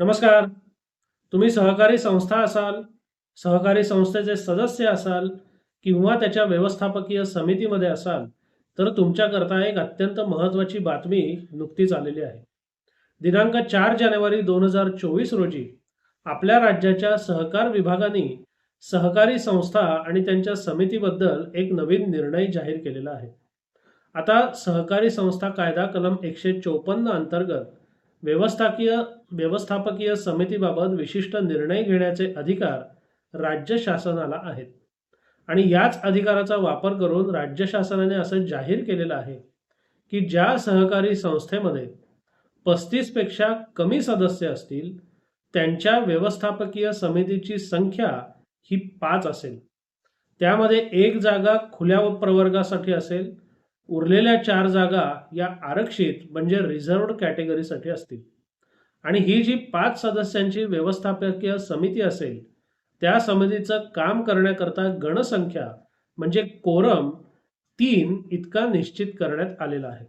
नमस्कार. तुम्ही सहकारी संस्था असाल सहकारी संस्थेचे सदस्य असाल किंवा त्याच्या व्यवस्थापकीय समितीमध्ये असाल तर तुमच्याकरता एक अत्यंत महत्त्वाची बातमी नुकतीच आलेली आहे. दिनांक चार जानेवारी दोन हजार चोवीस रोजी आपल्या राज्याच्या सहकार विभागाने सहकारी संस्था आणि त्यांच्या समितीबद्दल एक नवीन निर्णय जाहीर केलेला आहे. आता सहकारी संस्था कायदा कलम एकशे चोपन्न अंतर्गत व्यवस्थाकीय व्यवस्थापकीय समितीबाबत विशिष्ट निर्णय घेण्याचे अधिकार राज्य शासनाला आहेत. आणि याच अधिकाराचा वापर करून राज्य शासनाने असं जाहीर केलेलं आहे की ज्या सहकारी संस्थेमध्ये पस्तीसपेक्षा कमी सदस्य असतील त्यांच्या व्यवस्थापकीय समितीची संख्या ही पाच असेल. त्यामध्ये एक जागा खुल्या प्रवर्गासाठी असेल उरलेल्या चार जागा या आरक्षित म्हणजे रिझर्व्ह कॅटेगरीसाठी असतील. आणि ही जी पाच सदस्यांची व्यवस्थापकीय समिती असेल त्या समितीचं काम करण्याकरता गणसंख्या म्हणजे कोरम तीन इतका निश्चित करण्यात आलेला आहे.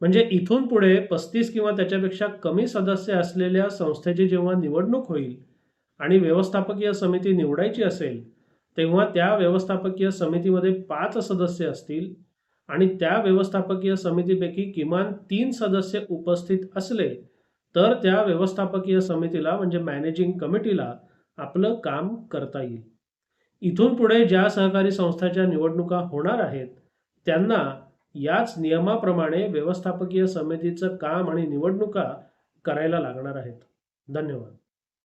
म्हणजे इथून पुढे पस्तीस किंवा त्याच्यापेक्षा कमी सदस्य असलेल्या संस्थेची जेव्हा निवडणूक होईल आणि व्यवस्थापकीय समिती निवडायची असेल तेव्हा त्या व्यवस्थापकीय समितीमध्ये पाच सदस्य असतील आणि त्या व्यवस्थापकीय समितीपैकी किमान तीन सदस्य उपस्थित असले तर त्या व्यवस्थापकीय समितीला म्हणजे मॅनेजिंग कमिटीला आपलं काम करता येईल. इथून पुढे ज्या सहकारी संस्थाच्या निवडणुका होणार आहेत त्यांना याच नियमाप्रमाणे व्यवस्थापकीय समितीचं काम आणि निवडणुका करायला लागणार आहेत. धन्यवाद.